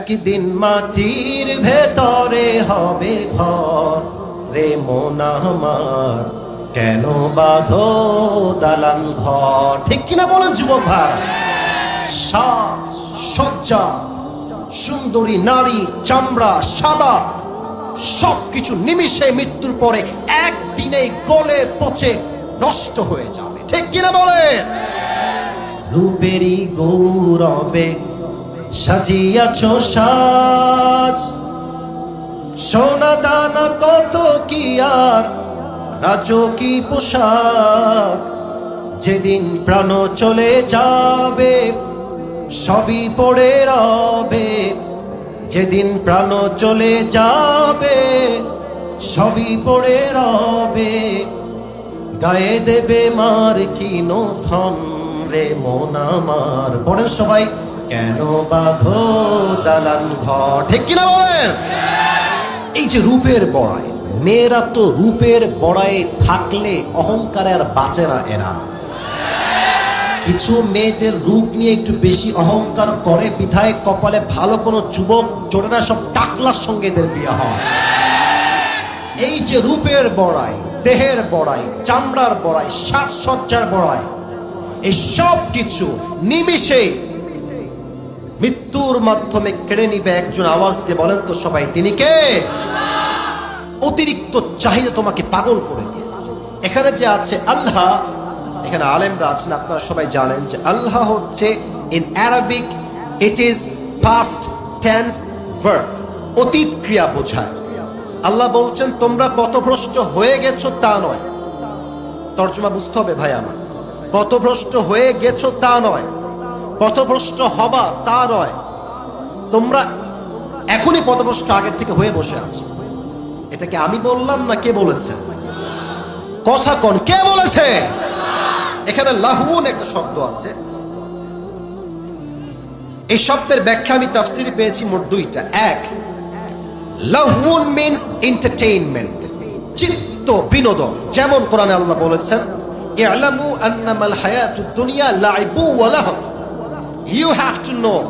একদিন মাটির ভেতরে হবে ঘর। রে মন আমার, কেন বাঁধো দালান ঘর? ঠিক কিনা বলেন যুবক ভাই? সাজ, সজ্জা, সুন্দরী নারী, চামড়া, সাদা, সবকিছু নিমিষে মৃত্যুর পরে একদিনে গলে পচে নষ্ট হয়ে যাবে। ঠিক কিনা বলেন? রূপেরই গৌরবে সাজিয়াছ সাজ। সোনা দানা কত কি আর রাজকি পোশাক? যেদিন প্রাণ চলে যাবে, সবই পড়ে রবে। যেদিন প্রাণ চলে যাবে, সবই পড়ে রবে। গায়ে দেবে মার কিনো ধন রে, মন আমার। পড়েন সবাই কেন বাঁধো দালান ঘর? ঠিক কিনা বলেন? এই যে রূপের বড়াই, মেয়েরা তো রূপের বড়াই থাকলে অহংকারে আর বাঁচে না এরা। কিছু মেয়েদের রূপ নিয়ে একটু বেশি অহংকার করে, বিধায় কপালে ভালো কোনো যুবক জোটেরা সব টাকলার সঙ্গে এদের বিয়ে হয়। এই যে রূপের বড়াই, দেহের বড়াই, চামড়ার বড়াই, সাজসজ্জার বড়াই, এই সব কিছু নিমিষে মৃত্যুর মাধ্যমে কেড়ে নিবে একজন আওয়াজ দিয়ে বলেন তো সবাই, তিনি কে? অতিরিক্ত চাহিদা তোমাকে পাগল করে দিয়েছে। এখানে যে আছে আল্লাহ, এখানে আলেমরা আছেন, আপনারা সবাই জানেন যে আল্লাহ হচ্ছে in Arabic it is past tense verb অতীত ক্রিয়া বোঝায়। আল্লাহ বলছেন, তোমরা পথভ্রষ্ট হয়ে গেছো তা নয়। তর্জমা বুঝতে হবে ভাই আমার। পথভ্রষ্ট হয়ে গেছো তা নয়। পথভ্রষ্ট হবা তা নয় তোমরা এখনই পথভ্রষ্ট আগের থেকে হয়ে বসে আছো। এটাকে আমি বললাম না কে বলেছে? কথা কোন, কে বলেছে? এখানে লাহুন একটা শব্দ আছে। এই শব্দের ব্যাখ্যা আমি তাফসিরে পেয়েছি মোট দুইটা। এক, লাহুন মিন্স এন্টারটেইনমেন্ট চিত্ত বিনোদন। যেমন কোরআনে আল্লাহ বলেছেন ইআলামু আন্নামাল হায়াতুদ দুনিয়া লাইবু ওয়া লাহব you have to know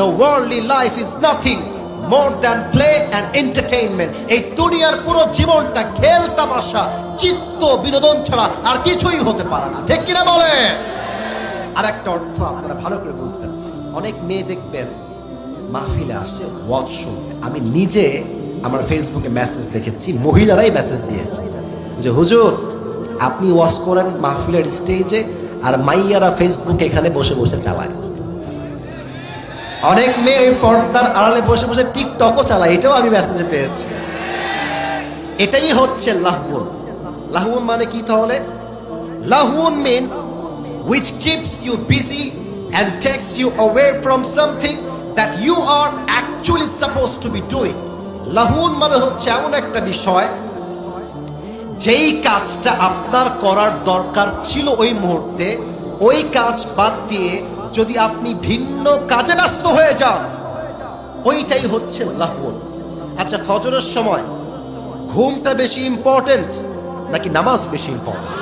the worldly life is nothing more than play and entertainment. এই দুনিয়ার পুরো জীবনটা খেল, তামাশা, চিত্ত, বিনোদন ছাড়া আর কিছুই হতে পারে না। ঠিক কিনা বলে? আর একটা অর্থ আপনারা ভালো করে বুঝবেন। অনেক মেয়ে দেখবেন মাহফিলে আসে ওয়াচ শুনতে আমি নিজে আমার ফেসবুকে মেসেজ দেখেছি, মহিলারাই মেসেজ দিয়েছে যে, হুজুর, আপনি ওয়াচ করেন মাহফিলের স্টেজে আর মাইয়ারা ফেসবুকে এখানে বসে বসে চালায়। অনেক মেয়ে পর্দার আড়ালে বসে বসে টিকটকও চালায়, এটাও আমি মেসেজে পেয়েছি। এটাই হচ্ছে লাহুন লাহুন মানে কি তাহলে? লাহুন means which keeps you busy and takes you away from something that you are actually supposed to be doing. লাহুন মানে হচ্ছে এমন একটা বিষয়, যেই কাজটা আপনার করার দরকার ছিল ওই মুহূর্তে, ওই কাজ বাদ দিয়ে যদি আপনি ভিন্ন কাজে ব্যস্ত হয়ে যান, ওইটাই হচ্ছে লাহবন আচ্ছা ফজরের সময় ঘুমটা বেশি ইম্পর্টেন্ট নাকি নামাজ বেশি ইম্পর্টেন্ট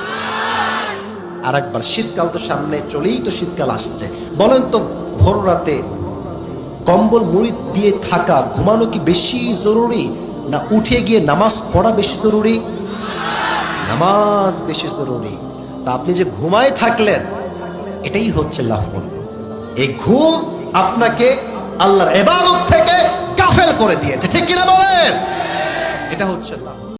আর একবার শীতকাল তো সামনে চলেই তো শীতকাল আসছে। বলেন তো, ভোর রাতে কম্বল মুড়ি দিয়ে থাকা ঘুমানো কি বেশি জরুরি না উঠে গিয়ে নামাজ পড়া বেশি জরুরি? নামাজ বেশি জরুরি। তা আপনি যে ঘুমায় থাকলেন, এটাই হচ্ছে লাফন এই ঘুম আপনাকে আল্লাহর এবারত থেকে কাফেল করে দিয়েছে। ঠিক কিনা বলেন? এটা হচ্ছে লাভ